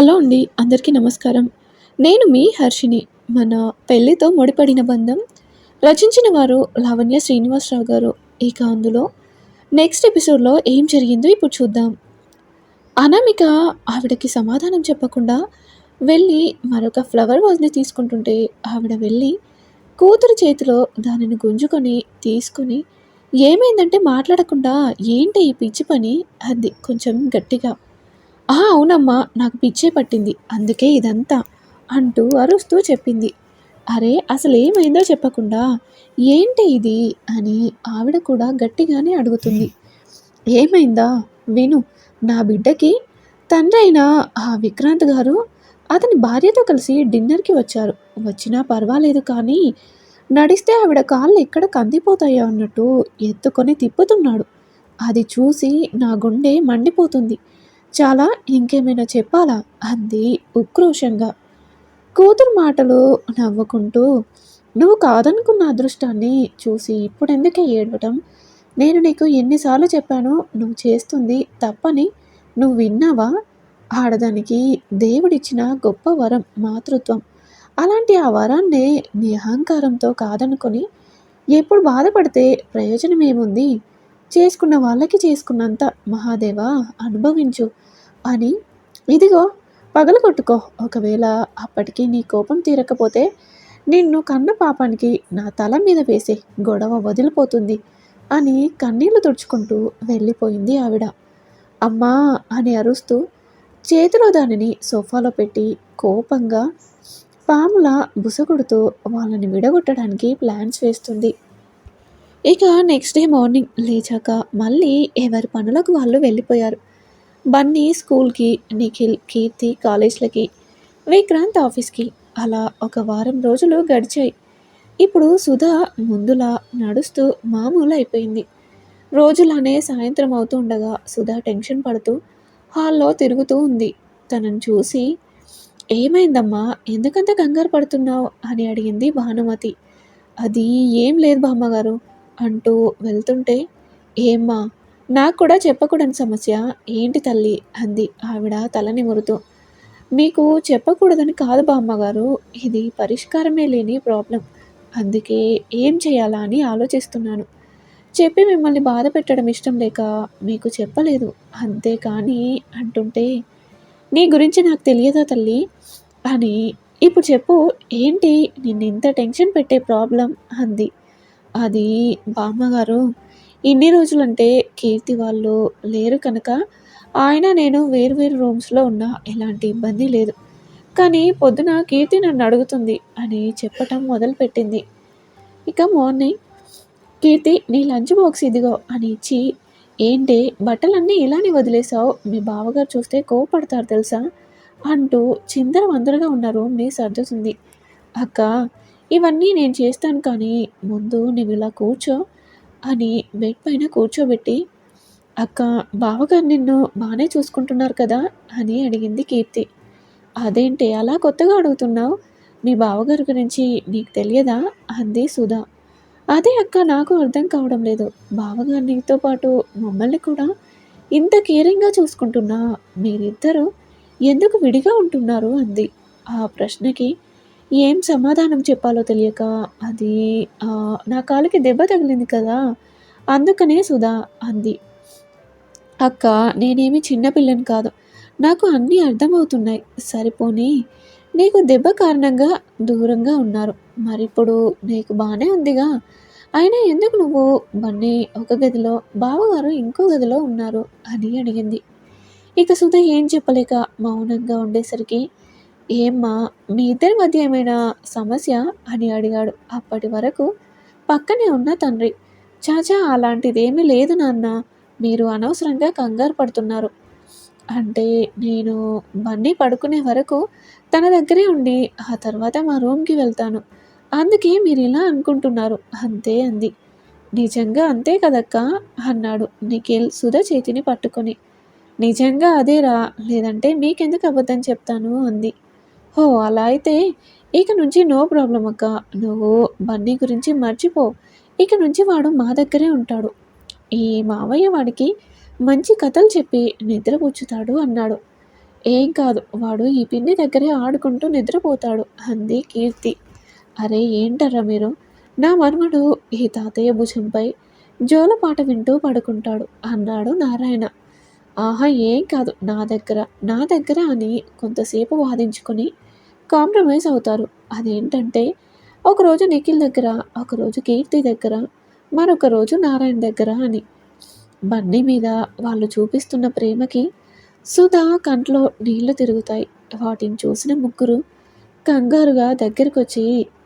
Hello అండి అందరికీ నమస్కారం. నేను మీ హర్షిని మన పెళ్ళితో ముడిపడిన బంధం రచించిన వారు లావణ్య శ్రీనివాసరావు గారు. ఇక అందులో నెక్స్ట్ ఎపిసోడ్లో ఏం జరిగిందో ఇప్పుడు చూద్దాం. అనామిక ఆవిడకి సమాధానం చెప్పకుండా వెళ్ళి మరొక ఫ్లవర్ వాజ్ని తీసుకుంటుంటే ఆవిడ వెళ్ళి కూతురు చేతిలో దానిని గుంజుకొని తీసుకొని ఏమైందంటే మాట్లాడకుండా ఏంటి ఈ పిచ్చి పని? అంది కొంచెం గట్టిగా. ఆ అవునమ్మా నాకు పిచ్చే పట్టింది. అందుకే ఇదంతా అంటూ అరుస్తూ చెప్పింది. అరే అసలు ఏమైందో చెప్పకుండా ఏంటి ఇది అని ఆవిడ కూడా గట్టిగానే అడుగుతుంది. ఏమైందా? విను నా బిడ్డకి తండ్రి అయిన ఆ విక్రాంత్ గారు అతని భార్యతో కలిసి డిన్నర్కి వచ్చారు. వచ్చినా పర్వాలేదు కానీ నడిస్తే ఆవిడ కాళ్ళు ఎక్కడ కందిపోతాయో అన్నట్టు ఎత్తుకొని తిప్పుతున్నాడు. అది చూసి నా గుండె మండిపోతుంది. చాలా ఇంకేమైనా చెప్పాలా? అంది ఉక్రోషంగా. కూతురు మాటలు నవ్వుకుంటూ నువ్వు కాదనుకున్న అదృష్టాన్ని చూసి ఇప్పుడెందుకే ఏడవటం? నేను నీకు ఎన్నిసార్లు చెప్పానో నువ్వు చేస్తుంది తప్పని. నువ్వు విన్నావా? ఆడదానికి దేవుడిచ్చిన గొప్ప వరం మాతృత్వం. అలాంటి ఆ వరాన్నే నీ అహంకారంతో కాదనుకొని ఎప్పుడు బాధపడితే ప్రయోజనం ఏముంది చేసుకున్న వాళ్ళకి చేసుకున్నంత మహాదేవా అనుభవించు అని. ఇదిగో పగలగొట్టుకో. ఒకవేళ అప్పటికి నీ కోపం తీరకపోతే నిన్ను కన్న పాపానికి నా తల మీద వేసే గొడవ వదిలిపోతుంది అని కన్నీళ్ళు తుడుచుకుంటూ వెళ్ళిపోయింది ఆవిడ. అమ్మా అని అరుస్తూ చేతిలో దానిని సోఫాలో పెట్టి కోపంగా పాముల బుసగుడుతూ వాళ్ళని విడగొట్టడానికి ప్లాన్స్ వేస్తుంది. ఇక నెక్స్ట్ డే మార్నింగ్ లేచాక మళ్ళీ ఎవరి పనులకు వాళ్ళు వెళ్ళిపోయారు. బన్నీ స్కూల్కి నిఖిల్ కీర్తి కాలేజ్లకి విక్రాంత్ ఆఫీస్కి అలా ఒక వారం రోజులు గడిచాయి. ఇప్పుడు సుధా ముందులా నడుస్తూ మామూలు అయిపోయింది రోజులానే సాయంత్రం అవుతూ ఉండగా సుధా టెన్షన్ పడుతూ హాల్లో తిరుగుతూ ఉంది. తనను చూసి ఏమైందమ్మా? ఎందుకంత కంగారు పడుతున్నావు? అని అడిగింది భానుమతి. అది ఏం లేదు బామ్మగారు. అంటూ వెళ్తుంటే ఏమ్మా నాకు కూడా చెప్పకూడని సమస్య. ఏంటి తల్లి? అంది ఆవిడ తలని మురుతూ. మీకు చెప్పకూడదని కాదు బామ్మగారు. ఇది పరిష్కారమే లేని ప్రాబ్లం. అందుకే ఏం చేయాలా అని ఆలోచిస్తున్నాను. చెప్పి మిమ్మల్ని బాధ పెట్టడం ఇష్టం లేక మీకు చెప్పలేదు. అంతేకాని అంటుంటే నీ గురించి నాకు తెలియదా తల్లి? అని ఇప్పుడు చెప్పు. ఏంటి? నిన్ను ఇంత టెన్షన్ పెట్టే ప్రాబ్లం? అంది అది బామ్మగారు ఇన్ని రోజులంటే కీర్తి వాళ్ళు లేరు కనుక ఆయన నేను వేరు వేరు రూమ్స్లో ఉన్నా ఎలాంటి ఇబ్బంది లేదు. కానీ పొద్దున కీర్తి నన్ను అడుగుతుంది అని చెప్పటం మొదలుపెట్టింది. ఇక మార్నింగ్ కీర్తి నీ లంచ్ బాక్స్ ఇదిగో అని ఇచ్చి ఏంటి బట్టలన్నీ ఇలానే వదిలేసావు మీ బావగారు చూస్తే కోపడతారు తెలుసా? అంటూ చిందర వందరగా ఉన్న రూమ్ని సర్దుతుంది. అక్క ఇవన్నీ నేను చేస్తాను కానీ ముందు నువ్వు ఇలా కూర్చో అని బెడ్ పైన కూర్చోబెట్టి అక్క బావగారు నిన్ను బాగానే చూసుకుంటున్నారు కదా? అని అడిగింది కీర్తి. అదేంటి అలా కొత్తగా అడుగుతున్నావు? మీ బావగారి గురించి నీకు తెలియదా? అంది సుధా. అదే అక్క నాకు అర్థం కావడం లేదు. బావగారు నీతో పాటు మమ్మల్ని కూడా ఇంత కేరింగ్గా చూసుకుంటున్నా. మీరిద్దరూ ఎందుకు విడిగా ఉంటున్నారు? అంది. ఆ ప్రశ్నకి ఏం సమాధానం చెప్పాలో తెలియక అది నా కాలుకి దెబ్బ తగిలింది కదా అందుకనే సుధా అంది. అక్క నేనేమి చిన్నపిల్లని కాదు. నాకు అన్నీ అర్థమవుతున్నాయి. సరిపోని. నీకు దెబ్బ కారణంగా దూరంగా ఉన్నారు. మరిప్పుడు నీకు బాగానే ఉందిగా. అయినా ఎందుకు నువ్వు బన్నీ ఒక గదిలో బావగారు ఇంకో గదిలో ఉన్నారు? అని అడిగింది. ఇక సుధ ఏం చెప్పలేక మౌనంగా ఉండేసరికి ఏమ్మా మీ ఇద్దరి మధ్య ఏమైనా సమస్య? అని అడిగాడు. అప్పటి వరకు పక్కనే ఉన్న తండ్రి చాచా అలాంటిదేమీ లేదు నాన్న. మీరు అనవసరంగా కంగారు పడుతున్నారు. అంటే నేను బన్నీ పడుకునే వరకు తన దగ్గరే ఉండి ఆ తర్వాత మా రూమ్కి వెళ్తాను. అందుకే మీరు ఇలా అనుకుంటున్నారు. అంతే అంది. నిజంగా అంతే కదక్క? అన్నాడు నిఖిల్ సుధ చేతిని పట్టుకొని. నిజంగా అదేరా? లేదంటే మీకెందుకు అబద్ధం చెప్తాను? అంది. ఓ అలా అయితే ఇక నుంచి నో ప్రాబ్లం అక్క. నువ్వు బన్నీ గురించి మర్చిపో. ఇక నుంచి వాడు మా దగ్గరే ఉంటాడు. ఈ మావయ్య వాడికి మంచి కథలు చెప్పి నిద్రపుచ్చుతాడు అన్నాడు. ఏం కాదు వాడు ఈ పిన్ని దగ్గరే ఆడుకుంటూ నిద్రపోతాడు అంది కీర్తి. అరే ఏంటర్రా మీరు? నా మనుమడు ఈ తాతయ్య భుజంపై జోలపాట వింటూ పడుకుంటాడు అన్నాడు నారాయణ. ఆహా ఏం కాదు. నా దగ్గర నా దగ్గర అని కొంతసేపు వాదించుకొని కాంప్రమైజ్ అవుతారు. అదేంటంటే ఒకరోజు నిఖిల్ దగ్గర ఒకరోజు కీర్తి దగ్గర మరొక రోజు నారాయణ దగ్గర అని. బండి మీద వాళ్ళు చూపిస్తున్న ప్రేమకి సుధా కంట్లో నీళ్ళు తిరుగుతాయి. వాటిని చూసిన ముగ్గురు కంగారుగా దగ్గరికి వచ్చి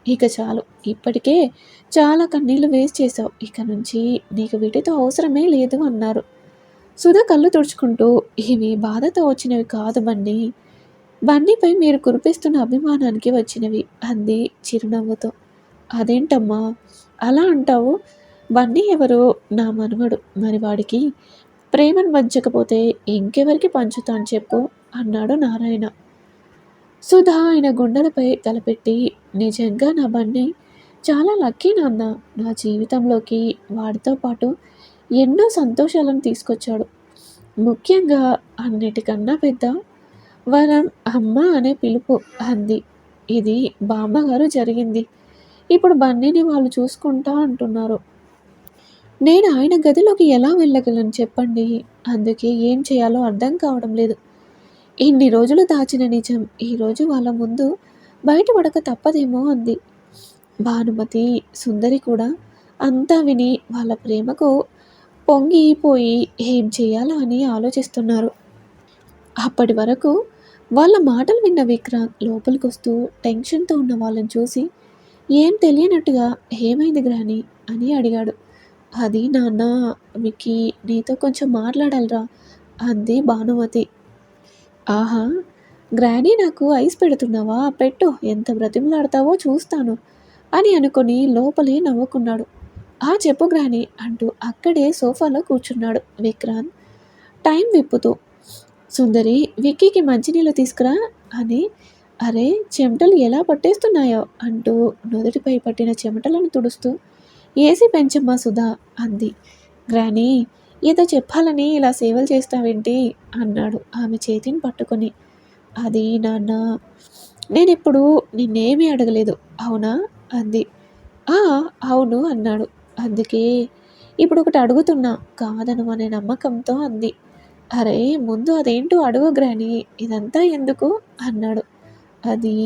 ఇక చాలు. ఇప్పటికే చాలా కన్నీళ్ళు వేస్ట్ చేశావు. ఇక నుంచి నీకు వీటితో అవసరమే లేదు అన్నారు. సుధ కళ్ళు తుడుచుకుంటూ ఇవి బాధతో వచ్చినవి కాదు బండి బండిపై మీరు కురిపిస్తున్న అభిమానానికి వచ్చినవి అంది చిరునవ్వుతో. అదేంటమ్మా? అలా అంటావు? బండి ఎవరు నా మనవడు మరి వాడికి ప్రేమను పంచకపోతే ఇంకెవరికి పంచుతాను చెప్పు అన్నాడు నారాయణ. సుధా ఆయన గుండెలపై తలపెట్టి నిజంగా నా బండి చాలా లక్కీ నాన్న. నా జీవితంలోకి వాడితో పాటు ఎన్నో సంతోషాలను తీసుకొచ్చాడు. ముఖ్యంగా అన్నిటికన్నా పెద్ద వరం అమ్మ అనే పిలుపు అంది. ఇది బామ్మగారు జరిగింది. ఇప్పుడు బన్నీని వాళ్ళు చూసుకుంటా అంటున్నారు. నేను ఆయన గదిలోకి ఎలా వెళ్ళగలను చెప్పండి? అందుకే ఏం చేయాలో అర్థం కావడం లేదు. ఇన్ని రోజులు దాచిన నిజం. ఈరోజు వాళ్ళ ముందు బయటపడక తప్పదేమో అంది. భానుమతి సుందరి కూడా అంతా విని వాళ్ళ ప్రేమకు పొంగిపోయి ఏం చేయాలో అని ఆలోచిస్తున్నారు. అప్పటి వరకు వాళ్ళ మాటలు విన్న విక్రాంత్ లోపలికి వస్తూ టెన్షన్తో ఉన్న వాళ్ళని చూసి ఏం తెలియనట్టుగా ఏమైంది గ్రాని? అని అడిగాడు. అది నాన్న మీకు నీతో కొంచెం మాట్లాడాలరా అంది భానుమతి. ఆహా గ్రానీ నాకు ఐస్ పెడుతున్నావా? పెట్టు ఎంత బ్రతిమలాడతావో చూస్తాను అని అనుకొని లోపలే నవ్వుకున్నాడు. ఆ చెప్పు గ్రాని అంటూ అక్కడే సోఫాలో కూర్చున్నాడు విక్రాంత్. టైం విప్పుతూ. సుందరి విక్కీకి మంచినీళ్ళు తీసుకురా అని. అరే చెమటలు ఎలా పట్టేస్తున్నాయో అంటూ నుదుటిపై పట్టిన చెమటలను తుడుస్తూ. ఏసీ పెంచమ్మా సుధా అంది. గ్రానీ ఏదో చెప్పాలని ఇలా సేవలు చేస్తావేంటి? అన్నాడు ఆమె చేతిని పట్టుకొని. అది నాన్న నేనిప్పుడు నిన్నేమీ అడగలేదు అవునా? అంది. ఆ అవును అన్నాడు. అందుకే ఇప్పుడు ఒకటి అడుగుతున్నా కాదను అనే నమ్మకంతో? అంది. అరే ముందు అదేంటో అడుగు గ్రాని ఇదంతా ఎందుకు? అన్నాడు. అది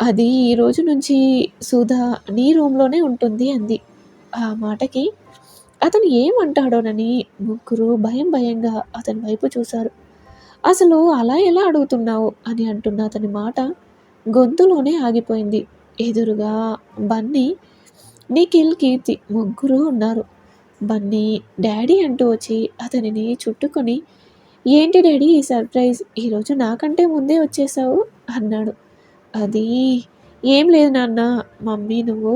అది ఈ రోజు నుంచి సుధా నీ రూమ్లోనే ఉంటుంది అంది. ఆ మాటకి అతను ఏమంటాడోనని ముగ్గురు భయం భయంగా అతని వైపు చూశారు. అసలు అలా ఎలా అడుగుతున్నావు? అని అంటున్న అతని మాట గొంతులోనే ఆగిపోయింది. ఎదురుగా బన్నీ నిఖిల్ కీర్తి ముగ్గురు ఉన్నారు. బన్నీ డాడీ అంటూ వచ్చి అతనిని చుట్టుకొని ఏంటి డాడీ ఈ సర్ప్రైజ్? ఈరోజు నాకంటే ముందే వచ్చేసావు అన్నాడు. అది ఏం లేదు నాన్న మమ్మీ నువ్వు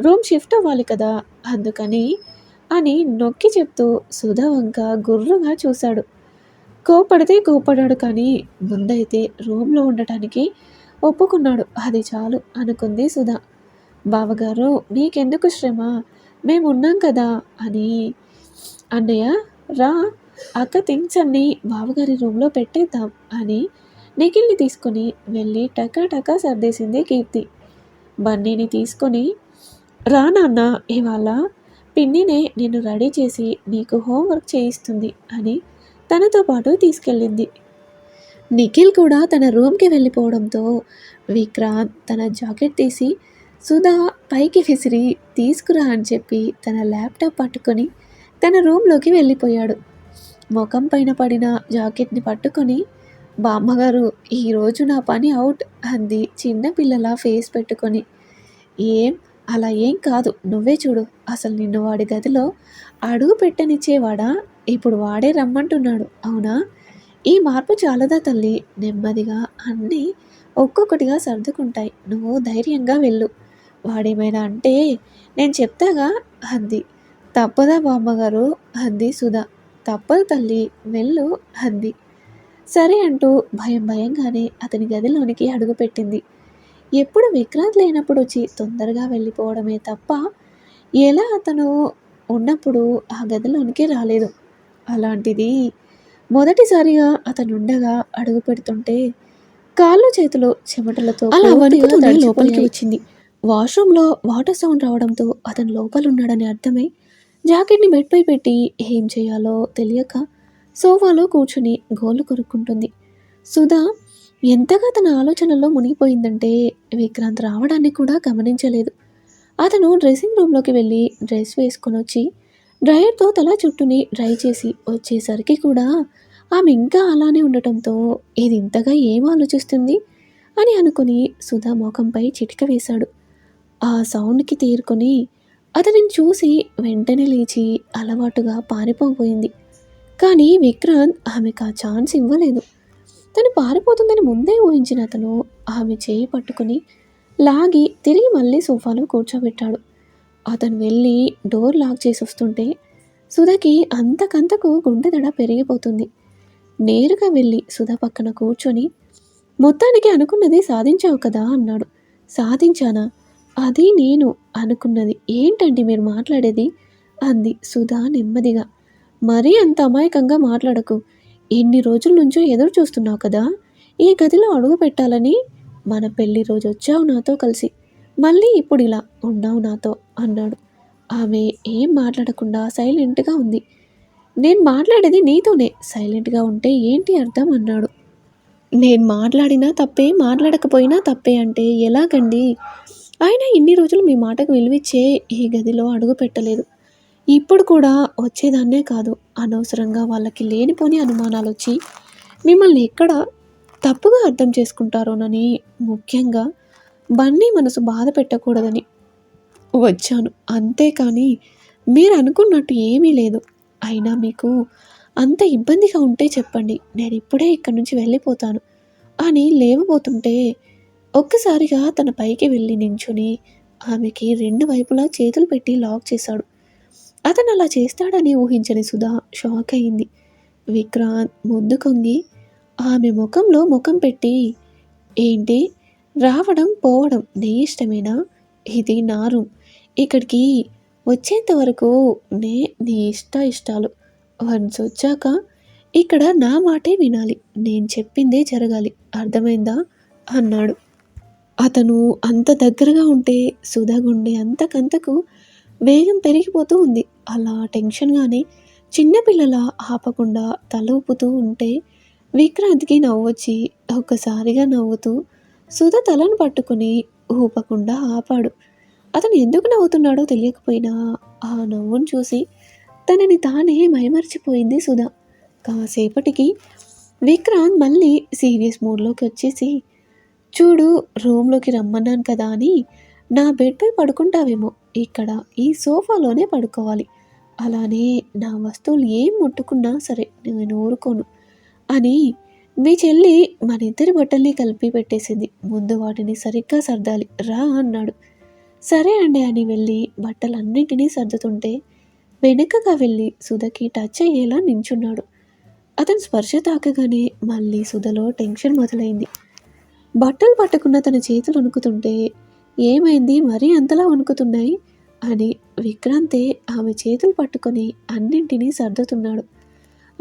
రూమ్ షిఫ్ట్ అవ్వాలి కదా అందుకని అని నొక్కి చెప్తూ సుధా వంక గుర్రుగా చూశాడు. కోపడితే కోపడాడు కానీ ముందైతే రూమ్లో ఉండటానికి ఒప్పుకున్నాడు. అది చాలు అనుకుంది సుధా. బావగారు నీకెందుకు శ్రమ? మేము ఉన్నాం కదా అని అన్నయ్య రా అక్క థింగ్స్ బావగారి రూమ్లో పెట్టేద్దాం అని నిఖిల్ని తీసుకొని వెళ్ళి టకా టకా సర్దేసింది కీర్తి. బన్నీని తీసుకొని రా నాన్న ఇవాళ పిన్నినే నిన్ను రెడీ చేసి నీకు హోంవర్క్ చేయిస్తుంది అని తనతో పాటు తీసుకెళ్ళింది. నిఖిల్ కూడా తన రూమ్కి వెళ్ళిపోవడంతో విక్రాంత్ తన జాకెట్ తీసి సుధా పైకి విసిరి తీసుకురా అని చెప్పి తన ల్యాప్టాప్ పట్టుకొని తన రూమ్లోకి వెళ్ళిపోయాడు. ముఖం పైన పడిన జాకెట్ని పట్టుకొని బామ్మగారు ఈరోజు నా పని అవుట్ అంది చిన్నపిల్లల ఫేస్ పెట్టుకొని. ఏం? అలా ఏం కాదు. నువ్వే చూడు. అసలు నిన్ను వాడి గదిలో అడుగు పెట్టనిచ్చేవాడా? ఇప్పుడు వాడే రమ్మంటున్నాడు. అవునా? ఈ మార్పు చాలదా తల్లి? నెమ్మదిగా అన్నీ ఒక్కొక్కటిగా సర్దుకుంటాయి. నువ్వు ధైర్యంగా వెళ్ళు. వాడేమైనా అంటే నేను చెప్తాగా అంది. తప్పదా బామ్మగారు అంది సుధా. తప్పదు తల్లి వెళ్ళు అంది. సరే అంటూ భయం భయంగానే అతని గదిలోనికి అడుగుపెట్టింది ఎప్పుడు విక్రాంత్ లేనప్పుడు వచ్చి తొందరగా వెళ్ళిపోవడమే తప్ప ఎలా అతను ఉన్నప్పుడు ఆ గదిలోనికి రాలేదు. అలాంటిది మొదటిసారిగా అతనుండగా అడుగు పెడుతుంటే కాళ్ళు చేతులు చెమటలతో అలా. లోపలికి వచ్చింది. వాష్రూమ్లో వాటర్ సౌండ్ రావడంతో అతను లోపలున్నాడని అర్థమై జాకెట్ని బెడ్పై పెట్టి ఏం చేయాలో తెలియక సోఫాలో కూర్చుని గోళ్ళు కొరుక్కుంటుంది. సుధా ఎంతగా తన ఆలోచనల్లో మునిగిపోయిందంటే విక్రాంత్ రావడాన్ని కూడా గమనించలేదు. అతను డ్రెస్సింగ్ రూమ్లోకి వెళ్ళి డ్రెస్ వేసుకొని వచ్చి డ్రైయర్తో తల చుట్టూని డ్రై చేసి వచ్చేసరికి కూడా ఆమె ఇంకా అలానే ఉండటంతో ఇది ఇంతగా ఏం ఆలోచిస్తుంది అని అనుకుని సుధా మొఖంపై చిటిక వేశాడు. ఆ సౌండ్కి తేరుకొని అతనిని చూసి వెంటనే లేచి అలవాటుగా పారిపోబోయింది. కానీ విక్రాంత్ ఆమెకు ఆ ఛాన్స్ ఇవ్వలేదు. తను పారిపోతుందని ముందే ఊహించిన అతను ఆమె చేయి పట్టుకుని లాగి తిరిగి మళ్ళీ సోఫాలో కూర్చోబెట్టాడు. అతను వెళ్ళి డోర్ లాక్ చేసి వస్తుంటే సుధకి అంతకంతకు గుండెదడ పెరిగిపోతుంది. నేరుగా వెళ్ళి సుధ పక్కన కూర్చొని మొత్తానికి అనుకున్నది సాధించావు కదా అన్నాడు. సాధించానా? అది నేను అనుకున్నది. ఏంటండి మీరు మాట్లాడేది? అంది సుధా నెమ్మదిగా. మరీ అంత అమాయకంగా మాట్లాడకు. ఎన్ని రోజుల నుంచో ఎదురు చూస్తున్నావు కదా? ఈ గదిలో అడుగు పెట్టాలని? మన పెళ్ళి రోజు వచ్చావు నాతో కలిసి. మళ్ళీ ఇప్పుడు ఇలా ఉన్నావు నాతో అన్నాడు. ఆమె ఏం మాట్లాడకుండా సైలెంట్గా ఉంది. నేను మాట్లాడేది నీతోనే సైలెంట్గా ఉంటే ఏంటి అర్థం అన్నాడు. నేను మాట్లాడినా తప్పే మాట్లాడకపోయినా తప్పే అంటే ఎలాగండి? అయినా ఇన్ని రోజులు మీ మాటకు విలువిచ్చే ఈ గదిలో అడుగు పెట్టలేదు. ఇప్పుడు కూడా వచ్చేదాన్నే కాదు. అనవసరంగా వాళ్ళకి లేనిపోని అనుమానాలు వచ్చి మిమ్మల్ని ఎక్కడ తప్పుగా అర్థం చేసుకుంటారోనని ముఖ్యంగా బన్నీ మనసు బాధ పెట్టకూడదని వచ్చాను. అంతేకాని మీరు అనుకున్నట్టు ఏమీ లేదు. అయినా మీకు అంత ఇబ్బందిగా ఉంటే చెప్పండి. నేను ఇప్పుడే ఇక్కడి నుంచి వెళ్ళిపోతాను. అని లేవబోతుంటే ఒక్కసారిగా తన పైకి వెళ్ళి నించుని ఆమెకి రెండు వైపులా చేతులు పెట్టి లాక్ చేశాడు. అతను అలా చేస్తాడని ఊహించని సుధా షాక్ అయింది. విక్రాంత్ ముందు కొంగి ఆమె ముఖంలో ముఖం పెట్టి ఏంటి? రావడం పోవడం నీ ఇష్టమేనా? ఇది నా రూమ్. ఇక్కడికి వచ్చేంత వరకు నే నీ ఇష్ట ఇష్టాలు. వన్స్ వచ్చాక ఇక్కడ నా మాటే వినాలి. నేను చెప్పిందే జరగాలి. అర్థమైందా? అన్నాడు. అతను అంత దగ్గరగా ఉంటే సుధా గుండె అంతకంతకు వేగం పెరిగిపోతూ ఉంది. అలా టెన్షన్గానే చిన్నపిల్లల ఆపకుండా తల ఊపుతూ ఉంటే విక్రాంత్కి నవ్వొచ్చి ఒక్కసారిగా నవ్వుతూ సుధ తలను పట్టుకుని ఊపకుండా ఆపాడు. అతను ఎందుకు నవ్వుతున్నాడో తెలియకపోయినా ఆ నవ్వును చూసి తనని తానే మైమర్చిపోయింది సుధ. కాసేపటికి విక్రాంత్ మళ్ళీ సీరియస్ మూడ్లోకి వచ్చేసి చూడు రూమ్లోకి రమ్మన్నాను కదా అని. నా బెడ్పై పడుకుంటావేమో. ఇక్కడ ఈ సోఫాలోనే పడుకోవాలి. అలానే నా వస్తువులు ఏం ముట్టుకున్నా సరే నేను ఊరుకోను అని మీ చెల్లి మన ఇద్దరి బట్టల్ని కలిపి పెట్టేసింది. ముందు వాటిని సరిగ్గా సర్దాలి. రా అన్నాడు. సరే అండి అని వెళ్ళి బట్టలన్నింటినీ సర్దుతుంటే వెనుకగా వెళ్ళి సుధకి టచ్ అయ్యేలా నించున్నాడు. అతను స్పర్శ తాకగానే మళ్ళీ సుధలో టెన్షన్ మొదలైంది. బట్టలు పట్టుకున్న తన చేతులు వణుకుతుంటే ఏమైంది? మరీ అంతలా వణుకుతున్నాయి? అని విక్రాంతే ఆమె చేతులు పట్టుకొని అన్నింటినీ సర్దుతున్నాడు.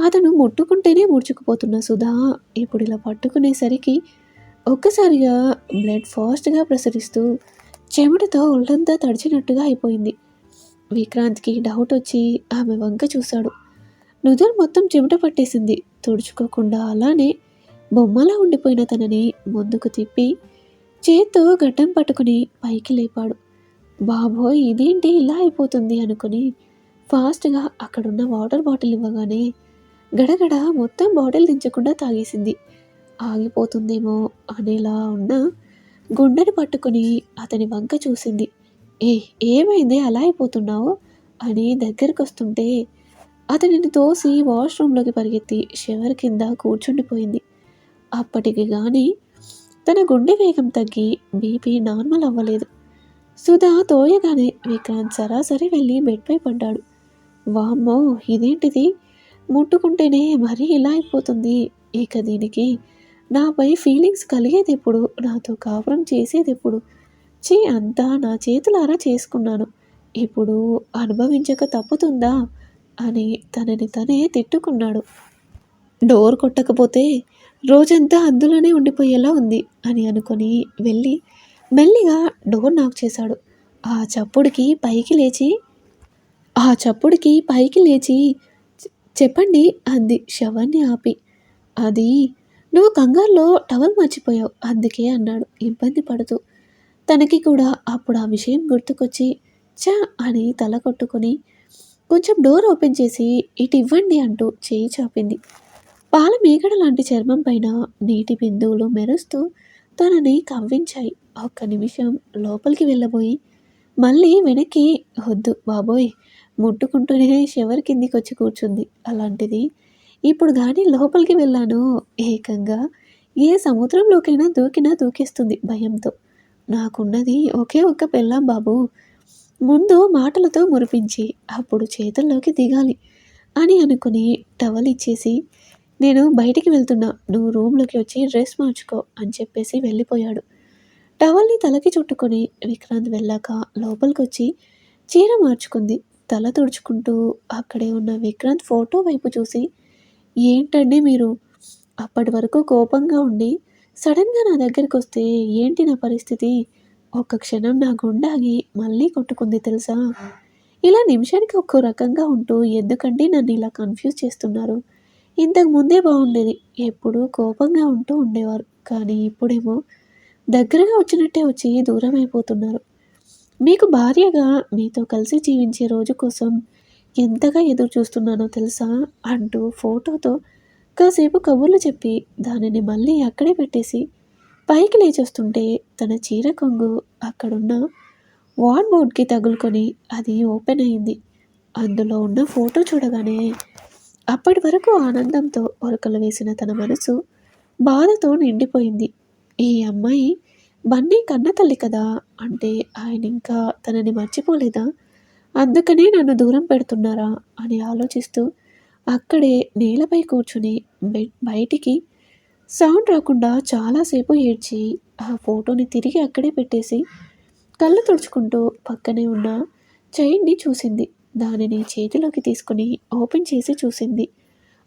అతను ముట్టుకుంటేనే ముడుచుకుపోతున్న సుధా ఇప్పుడు ఇలా పట్టుకునేసరికి ఒక్కసారిగా బ్లడ్ ఫాస్ట్గా ప్రసరిస్తూ చెమటతో ఒళ్ళంతా తడిచినట్టుగా అయిపోయింది. విక్రాంత్కి డౌట్ వచ్చి ఆమె వంక చూశాడు. నుదురు మొత్తం చెమట పట్టేసింది. తుడుచుకోకుండా అలానే బొమ్మలా ఉండిపోయిన తనని ముందుకు తిప్పి చేత్తో గడ్డం పట్టుకుని పైకి లేపాడు. బాబోయ్ ఇదేంటి? ఇలా అయిపోతుంది అనుకుని ఫాస్ట్గా అక్కడున్న వాటర్ బాటిల్ ఇవ్వగానే గడగడ మొత్తం బాటిల్ దించకుండా తాగేసింది. ఆగిపోతుందేమో అనేలా ఉన్న గుండెని పట్టుకుని అతని వంక చూసింది. ఏ ఏమైంది? అలా అయిపోతున్నావు? అని దగ్గరికి వస్తుంటే అతనిని తోసి వాష్రూమ్లోకి పరిగెత్తి షవర్ కింద కూర్చుండిపోయింది. అప్పటికి కానీ తన గుండె వేగం తగ్గి బీపీ నార్మల్ అవ్వలేదు. సుధా తోయగానే విక్రాంత్ సరాసరి వెళ్ళి బెడ్పై పడ్డాడు. వామ్మో ఇదేంటిది? ముట్టుకుంటేనే మరీ ఇలా అయిపోతుంది. ఇక దీనికి నాపై ఫీలింగ్స్ కలిగేది ఎప్పుడు? నాతో కాపురం చేసేది ఎప్పుడు? చీ అంతా నా చేతులారా చేసుకున్నాను. ఇప్పుడు అనుభవించక తప్పుతుందా? అని తనని తనే తిట్టుకున్నాడు. డోర్ కొట్టకపోతే రోజంతా అందులోనే ఉండిపోయేలా ఉంది అని అనుకొని వెళ్ళి మెల్లిగా డోర్ నాక్ చేశాడు. ఆ చప్పుడుకి పైకి లేచి ఆ చప్పుడికి పైకి లేచి చెప్పండి అంది శవాన్ని ఆపి. అది నువ్వు కంగారులో టవల్ మర్చిపోయావు అందుకే అన్నాడు ఇబ్బంది పడుతూ. తనకి కూడా అప్పుడు ఆ విషయం గుర్తుకొచ్చి చా అని తల కొట్టుకొని కొంచెం డోర్ ఓపెన్ చేసి ఇటు ఇవ్వండి అంటూ చేయి చాపింది. పాల మీగడ లాంటి చర్మం పైన నీటి బిందువులు మెరుస్తూ తనని కవ్వించాయి. ఒక్క నిమిషం లోపలికి వెళ్ళబోయి మళ్ళీ వెనక్కి వద్దు బాబోయ్ ముట్టుకుంటూనే షవర్ కిందికి వచ్చి కూర్చుంది. అలాంటిది ఇప్పుడు కానీ లోపలికి వెళ్ళాను ఏకంగా ఏ సముద్రంలోకైనా దూకినా దూకేస్తుంది భయంతో. నాకున్నది ఒకే ఒక్క పెళ్ళాం బాబు ముందు మాటలతో మురిపించి అప్పుడు చేతుల్లోకి దిగాలి అని అనుకుని టవల్ ఇచ్చేసి నేను బయటికి వెళ్తున్నా. నువ్వు రూమ్లోకి వచ్చి డ్రెస్ మార్చుకో అని చెప్పేసి వెళ్ళిపోయాడు. టవల్ని తలకి చుట్టుకొని విక్రాంత్ వెళ్ళాక లోపలికి వచ్చి చీర మార్చుకుంది. తల తుడుచుకుంటూ అక్కడే ఉన్న విక్రాంత్ ఫోటో వైపు చూసి ఏంటండి మీరు? అప్పటి వరకు కోపంగా ఉండి సడన్గా నా దగ్గరికి వస్తే ఏంటి నా పరిస్థితి? ఒక్క క్షణం నా గుండె ఆగి మళ్ళీ కొట్టుకుంది తెలుసా? ఇలా నిమిషానికి ఒక్కో రకంగా ఉంటూ ఎందుకంటే నన్ను ఇలా కన్ఫ్యూజ్ చేస్తున్నారు? ఇంతకు ముందే బాగుండేది. ఎప్పుడూ కోపంగా ఉంటూ ఉండేవారు. కానీ ఇప్పుడేమో దగ్గరగా వచ్చినట్టే వచ్చి దూరం అయిపోతున్నారు మీకు భార్యగా మీతో కలిసి జీవించే రోజు కోసం ఎంతగా ఎదురు చూస్తున్నానో తెలుసా? అంటూ ఫోటోతో కాసేపు కబుర్లు చెప్పి దానిని మళ్ళీ అక్కడే పెట్టేసి పైకి లేచొస్తుంటే తన చీర కొంగు అక్కడున్న వాన్ బోర్డ్కి తగులుకొని అది ఓపెన్ అయింది. అందులో ఉన్న ఫోటో చూడగానే అప్పటి వరకు ఆనందంతో ఒరకలు వేసిన తన మనసు బాధతో నిండిపోయింది. ఈ అమ్మాయి బన్నీ కన్న తల్లి కదా అంటే ఆయన ఇంకా తనని మర్చిపోలేదా? అందుకనే నన్ను దూరం పెడుతున్నారా? అని ఆలోచిస్తూ అక్కడే నేలపై కూర్చుని బయటికి సౌండ్ రాకుండా చాలాసేపు ఏడ్చి ఆ ఫోటోని తిరిగి అక్కడే పెట్టేసి కళ్ళు తుడుచుకుంటూ పక్కనే ఉన్న చైన్ని చూసింది. దానిని చేతిలోకి తీసుకుని ఓపెన్ చేసి చూసింది.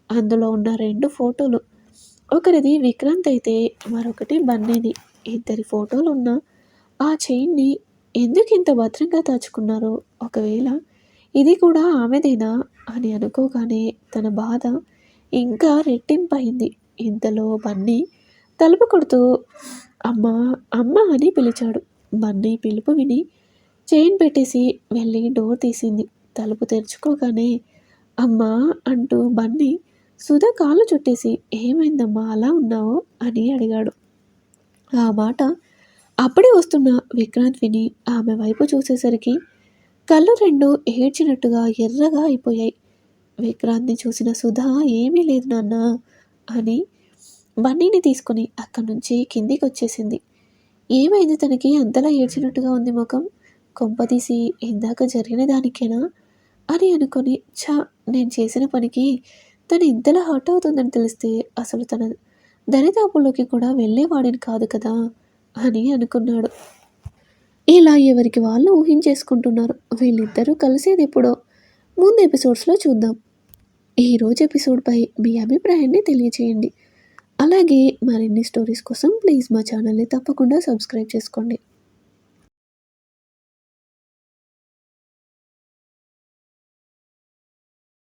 అందులో ఉన్న రెండు ఫోటోలు. ఒకరిది విక్రాంత్ అయితే మరొకటి బన్నీది. ఇద్దరి ఫోటోలు ఉన్న ఆ చైన్ని ఎందుకు ఇంత భద్రంగా దాచుకున్నారో ఒకవేళ ఇది కూడా ఆమెదేనా అని అనుకోగానే తన బాధ ఇంకా రెట్టింపయింది. ఇంతలో బన్నీ తలుపు కొడుతూ అమ్మ అమ్మ అని పిలిచాడు. బన్నీ పిలుపు విని చైన్ పెట్టేసి వెళ్ళి డోర్ తీసింది. తలుపు తెరుచుకోగానే అమ్మా అంటూ బన్నీ సుధా కాళ్ళు చుట్టేసి ఏమైందమ్మా? అలా ఉన్నావు? అని అడిగాడు. ఆ మాట అప్పుడే వస్తున్న విక్రాంత్ విని ఆమె వైపు చూసేసరికి కళ్ళు రెండు ఏడ్చినట్టుగా ఎర్రగా అయిపోయాయి. విక్రాంత్ని చూసిన సుధా ఏమీ లేదు నాన్న అని బన్నీని తీసుకుని అక్కడి నుంచి కిందికి వచ్చేసింది ఏమైంది తనకి? అంతలా ఏడ్చినట్టుగా ఉంది ముఖం. కొంపదీసి ఇందాక జరిగిన దానికేనా? అని అనుకొని ఛా నేను చేసిన పనికి తను ఇంతలా హర్ట్ అవుతుందని తెలిస్తే అసలు తన దరిదాపుల్లోకి కూడా వెళ్ళేవాడిని కాదు కదా అని అనుకున్నాడు. ఇలా ఎవరికి వాళ్ళు ఊహించేసుకుంటున్నారు. వీళ్ళిద్దరూ కలిసేది ఎప్పుడో ముందు ఎపిసోడ్స్లో చూద్దాం. ఈరోజు ఎపిసోడ్పై మీ అభిప్రాయాన్ని తెలియచేయండి. అలాగే మరిన్ని స్టోరీస్ కోసం ప్లీజ్ మా ఛానల్ని తప్పకుండా సబ్స్క్రైబ్ చేసుకోండి.